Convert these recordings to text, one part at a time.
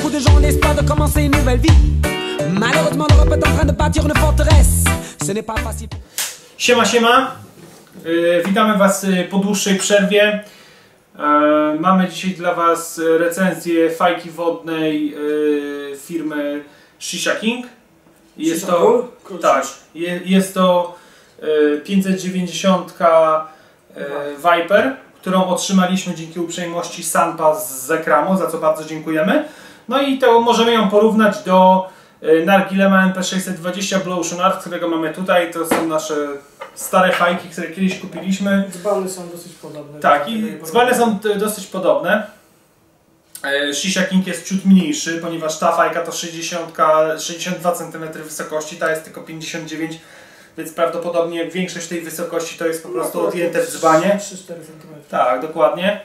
beaucoup de gens ont l'espoir de commencer une nouvelle vie. Malheureusement, l'Europe est en train de bâtir une forteresse. Ce n'est pas facile. Siema, siema. Yy, witamy Was y, po dłuższej przerwie. Yy, mamy dzisiaj dla Was y, recenzję fajki wodnej yy, firmy Shisha King. Jest Shisha to, tak, je, jest to yy, 590 yy, Viper, którą otrzymaliśmy dzięki uprzejmości Sanpa z Zekramo, za co bardzo dziękujemy. No i to możemy ją porównać do y, Nargilema MP620 Blue Ocean Art, którego mamy tutaj. To są nasze stare fajki, które kiedyś kupiliśmy. Dzbany są dosyć podobne. Tak, i dzbany są t- dosyć podobne. E, Shisha King jest ciut mniejszy, ponieważ ta fajka to 60, 62 cm wysokości, ta jest tylko 59 więc prawdopodobnie większość tej wysokości to jest po prostu odjęte w dzbanie. 3-4 cm. Tak, dokładnie.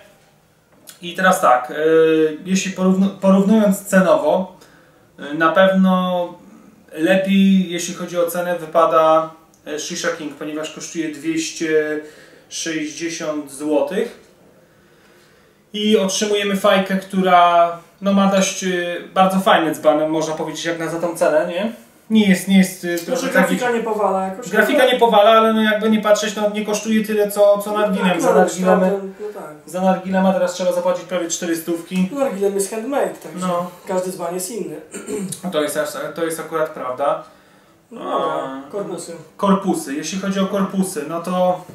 I teraz tak, y, jeśli porównu porównując cenowo, y, na pewno lepiej, jeśli chodzi o cenę, wypada y, Shisha King, ponieważ kosztuje 260 zł. I otrzymujemy fajkę, która no, ma dość bardzo fajny dzban, można powiedzieć, jak na za tą cenę, nie? Nie jest, nie jest Znaczy trochę grafika taki- nie powala jakoś. Grafika nie powala, ale no jakby nie patrzeć, no nie kosztuje tyle co, co Nargilem. Tak, Za no, Nargilem, no tak. za Nargilema teraz trzeba zapłacić prawie 400. No, Nargilem jest handmade, także No. każdy dzban jest inny. To jest, to jest akurat prawda. No A. korpusy. Korpusy. Jeśli chodzi o korpusy, no to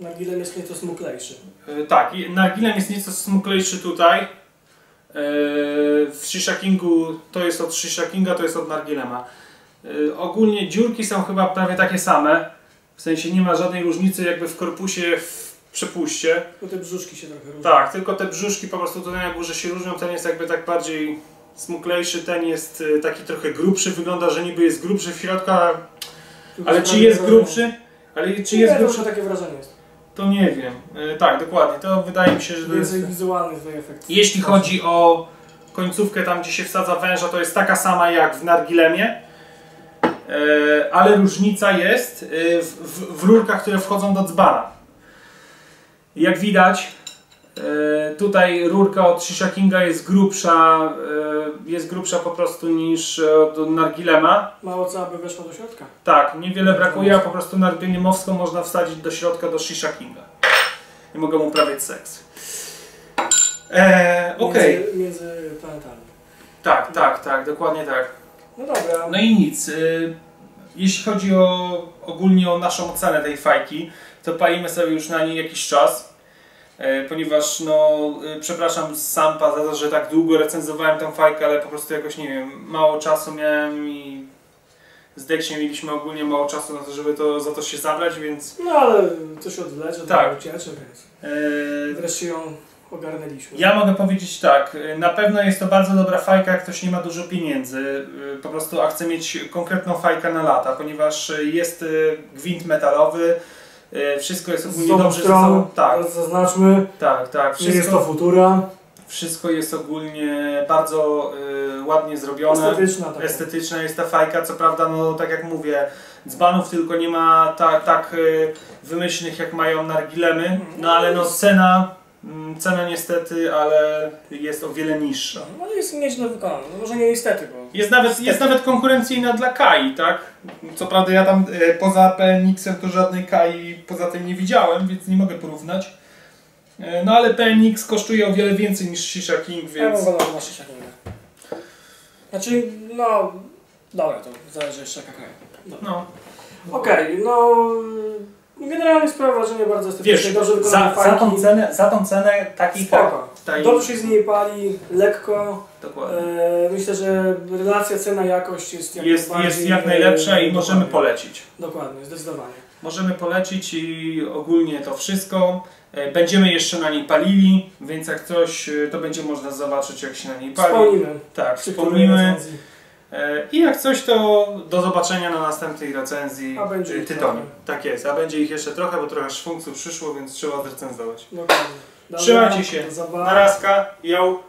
Nargilem jest nieco smuklejszy. y, tak, Nargilem jest nieco smuklejszy tutaj. Y, W Shisha Kingu to jest od Shisha Kinga, to jest od Nargilema. Y, Ogólnie dziurki są chyba prawie takie same. W sensie nie ma żadnej różnicy jakby w korpusie, w przepuście. No te brzuszki się trochę różnią. Tak, tylko te brzuszki po prostu tutaj na górze się różnią. Ten jest jakby tak bardziej smuklejszy, ten jest y, taki trochę grubszy. Wygląda, że niby jest grubszy w środku, Tylko ale że czy jest grubszy? Ale czy jest grubszy? takie wrażenie jest. To nie wiem. Y, Tak, dokładnie. To wydaje mi się, że to jest... Więcej wizualny tutaj efekt. Jeśli chodzi o końcówkę tam, gdzie się wsadza węża, to jest taka sama jak w Nargilemie. E, ale różnica jest e, w, w, w rurkach, które wchodzą do dzbana. Jak widać, e, tutaj rurka od Shisha Kinga jest grubsza, e, jest grubsza po prostu niż od Nargilema. Mało co aby weszło do środka. Tak, niewiele brakuje, a po prostu Nargilemowską można wsadzić do środka do Shisha Kinga. I mogą uprawiać seks. E, Okej. Między, między planetami. Tak, tak, tak, dokładnie tak. No dobra. No i nic. y, Jeśli chodzi o ogólnie o naszą ocenę tej fajki, to palimy sobie już na niej jakiś czas. Y, Ponieważ, no, y, przepraszam Sampa za to, że tak długo recenzowałem tą fajkę, ale po prostu jakoś, nie wiem, mało czasu miałem i z mieliśmy ogólnie mało czasu na to, żeby to, za to się zabrać, więc No ale to się odwlecze, Tak. uciecze, więc y, wreszcie ją ogarnęliśmy. Ja mogę powiedzieć tak, y, na pewno jest to bardzo dobra fajka, jak ktoś nie ma dużo pieniędzy, po prostu a chce mieć konkretną fajkę na lata, ponieważ jest gwint metalowy, wszystko jest ogólnie dobrze ze stron. Tak, zaznaczmy, tak, tak. nie jest to Wszystko, futura, wszystko jest ogólnie bardzo y, ładnie zrobione. estetyczna taka. Estetyczna jest ta fajka, co prawda, no tak jak mówię, dzbanów tylko nie ma tak, tak y, wymyślnych jak mają nargilemy, no ale no cena, cena niestety, ale jest o wiele niższa. No jest nieźle wykonana, no może nie niestety, bo Jest nawet, jest nawet konkurencyjna dla Kai, tak? Co prawda ja tam e, poza PNX-em to żadnej Kai poza tym nie widziałem, więc nie mogę porównać. E, No ale PNX kosztuje o wiele więcej niż Shisha King, ja więc... bym wolał na Shisha Kinga. Znaczy, no, dobra, to zależy jeszcze jaka kraja. No. No. Okej, no, generalnie sprawia wrażenie bardzo estetyczne, Wiesz, dobrze za, za, tą cenę, za tą cenę taki Spoko. taj- Dobrze się z niej pali, lekko. Dokładnie. E, myślę, że relacja cena-jakość jest jak Jest, jest jak najlepsza i możemy dokładnie. polecić. Dokładnie, zdecydowanie. Możemy polecić i ogólnie to wszystko. E, Będziemy jeszcze na niej palili, więc jak coś, e, to będzie można zobaczyć jak się na niej pali. Wspomnimy. Tak, wspomnimy. E, I jak coś, to do zobaczenia na następnej recenzji A będzie ich tytoniu. trochę. Tak jest, a będzie ich jeszcze trochę, bo trochę szwungców przyszło, więc trzeba zrecenzować. Dokładnie. Dobra, Trzymajcie się. Narazka, yo!